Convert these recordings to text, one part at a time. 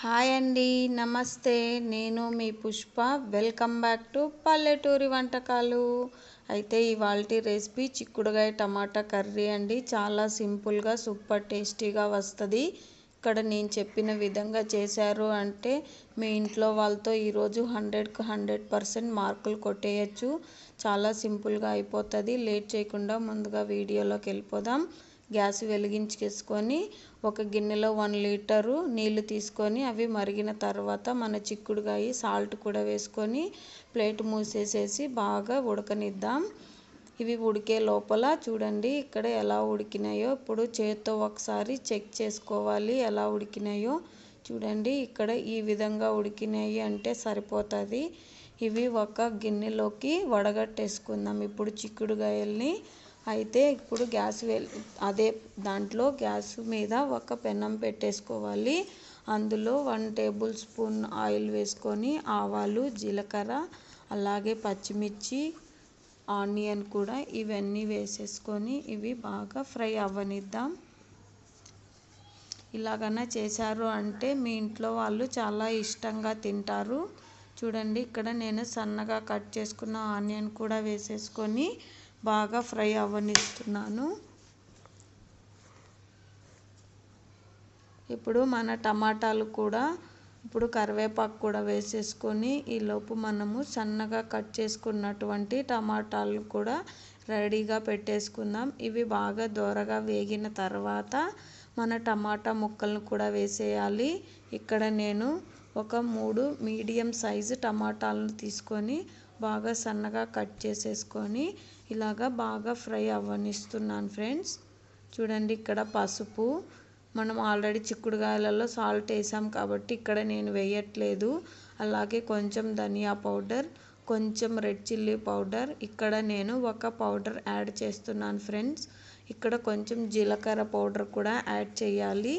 Hi అండి నమస్తే. నేను మీ పుష్ప. వెల్కమ్ బ్యాక్ టు పల్లెటూరి వంటకాలు. అయితే ఇవాళ రెసిపీ చిక్కుడుగాయ టమాటా కర్రీ అండి. చాలా సింపుల్గా సూపర్ టేస్టీగా వస్తుంది. ఇక్కడ నేను చెప్పిన విధంగా చేశారు అంటే మీ ఇంట్లో వాళ్ళతో ఈరోజు హండ్రెడ్కి హండ్రెడ్ పర్సెంట్ మార్కులు కొట్టేయచ్చు. చాలా సింపుల్గా అయిపోతుంది. లేట్ చేయకుండా ముందుగా వీడియోలోకి వెళ్ళిపోదాం. గ్యాస్ వెలిగించేసుకొని ఒక గిన్నెలో వన్ లీటరు నీళ్ళు తీసుకొని అవి మరిగిన తర్వాత మన చిక్కుడుకాయ సాల్ట్ కూడా వేసుకొని ప్లేట్ మూసేసేసి బాగా ఉడకనిద్దాం. ఇవి ఉడికే లోపల చూడండి ఇక్కడ ఎలా ఉడికినాయో. ఇప్పుడు చేత్తో ఒకసారి చెక్ చేసుకోవాలి ఎలా ఉడికినాయో. చూడండి ఇక్కడ ఈ విధంగా ఉడికినాయి అంటే సరిపోతుంది. ఇవి ఒక గిన్నెలోకి వడగట్టేసుకుందాం. ఇప్పుడు చిక్కుడుగాయల్ని అయితే ఇప్పుడు గ్యాస్ అదే దాంట్లో గ్యాస్ మీద ఒక పెనం పెట్టేసుకోవాలి. అందులో వన్ టేబుల్ స్పూన్ ఆయిల్ వేసుకొని ఆవాలు జీలకర్ర అలాగే పచ్చిమిర్చి ఆనియన్ కూడా ఇవన్నీ వేసేసుకొని ఇవి బాగా ఫ్రై అవ్వనిద్దాం. ఇలాగైనా చేశారు అంటే మీ ఇంట్లో వాళ్ళు చాలా ఇష్టంగా తింటారు. చూడండి ఇక్కడ నేను సన్నగా కట్ చేసుకున్న ఆనియన్ కూడా వేసేసుకొని బాగా ఫ్రై అవ్వనిస్తున్నాను. ఇప్పుడు మన టమాటాలు కూడా ఇప్పుడు కరివేపాకు కూడా వేసేసుకొని ఈలోపు మనము సన్నగా కట్ చేసుకున్నటువంటి టమాటాలు కూడా రెడీగా పెట్టేసుకుందాం. ఇవి బాగా దోరగా వేగిన తర్వాత మన టమాటా ముక్కలను కూడా వేసేయాలి. ఇక్కడ నేను ఒక మూడు మీడియం సైజు టమాటాలను తీసుకొని బాగా సన్నగా కట్ చేసేసుకొని ఇలాగా బాగా ఫ్రై అవ్వనిస్తున్నాను ఫ్రెండ్స్. చూడండి ఇక్కడ పసుపు. మనం ఆల్రెడీ చిక్కుడుగాయలలో సాల్ట్ వేసాం కాబట్టి ఇక్కడ నేను వేయట్లేదు. అలాగే కొంచెం ధనియా పౌడర్ కొంచెం రెడ్ చిల్లీ పౌడర్. ఇక్కడ నేను ఒక పౌడర్ యాడ్ చేస్తున్నాను ఫ్రెండ్స్. ఇక్కడ కొంచెం జీలకర్ర పౌడర్ కూడా యాడ్ చేయాలి.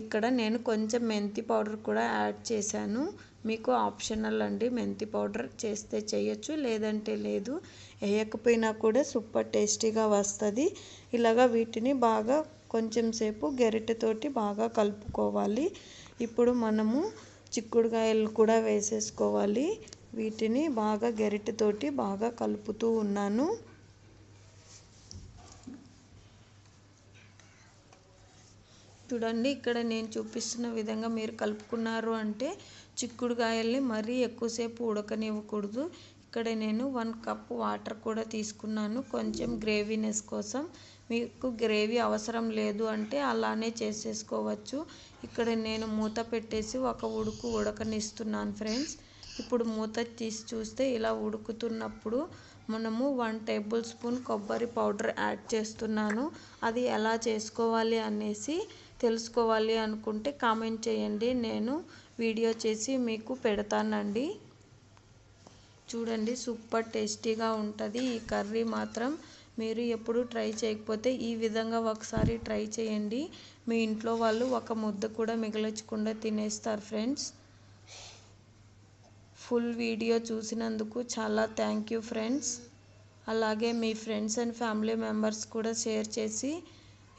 ఇక్కడ నేను కొంచెం మెంతి పౌడర్ కూడా యాడ్ చేశాను. మీకు ఆప్షనల్ అండి. మెంతి పౌడర్ చేస్తే చేయొచ్చు లేదంటే లేదు. వేయకపోయినా కూడా సూపర్ టేస్టీగా వస్తుంది. ఇలాగా వీటిని బాగా కొంచెం సేపు గరిటెతోటి బాగా కలుపుకోవాలి. ఇప్పుడు మనము చిక్కుడుకాయలు కూడా వేసేసుకోవాలి. వీటిని బాగా గరిటెతోటి బాగా కలుపుతూ ఉన్నాను. చూడండి ఇక్కడ నేను చూపిస్తున్న విధంగా మీరు కలుపుకున్నారు అంటే చిక్కుడుకాయల్ని మరీ ఎక్కువసేపు ఉడకనివ్వకూడదు. ఇక్కడ నేను వన్ కప్ వాటర్ కూడా తీసుకున్నాను. కొంచెం గ్రేవీనెస్ కోసం. మీకు గ్రేవీ అవసరం లేదు అంటే అలానే చేసేసుకోవచ్చు. ఇక్కడ నేను మూత పెట్టేసి ఒక ఉడుకు ఉడకనిస్తున్నాను ఫ్రెండ్స్. ఇప్పుడు మూత తీసి చూస్తే ఇలా ఉడుకుతున్నప్పుడు మనము వన్ టేబుల్ స్పూన్ కొబ్బరి పౌడర్ యాడ్ చేస్తున్నాను. అది ఎలా చేసుకోవాలి అనేసి తెలుసుకోవాలి అనుకుంటే కామెంట్ చేయండి. నేను వీడియో చేసి మీకు పెడతానండి. చూడండి సూపర్ టేస్టీగా ఉంటుంది. ఈ కర్రీ మాత్రం మీరు ఎప్పుడు ట్రై చేయకపోతే ఈ విధంగా ఒకసారి ట్రై చేయండి. మీ ఇంట్లో వాళ్ళు ఒక ముద్ద కూడా మిగల్చకుండా తినేస్తారు ఫ్రెండ్స్. ఫుల్ వీడియో చూసినందుకు చాలా థ్యాంక్ యూ ఫ్రెండ్స్. అలాగే మీ ఫ్రెండ్స్ అండ్ ఫ్యామిలీ మెంబర్స్ కూడా షేర్ చేసి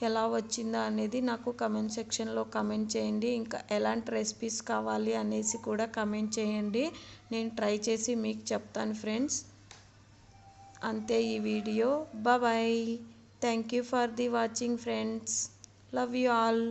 ఎలా వచ్చిందో అనేది నాకు కమెంట్ సెక్షన్లో కమెంట్ చేయండి. ఇంకా ఎలాంటి రెసిపీస్ కావాలి అనేసి కూడా కమెంట్ చేయండి. నేను ట్రై చేసి మీకు చెప్తాను ఫ్రెండ్స్ అంతే ఈ video bye thank you for the watching friends love you all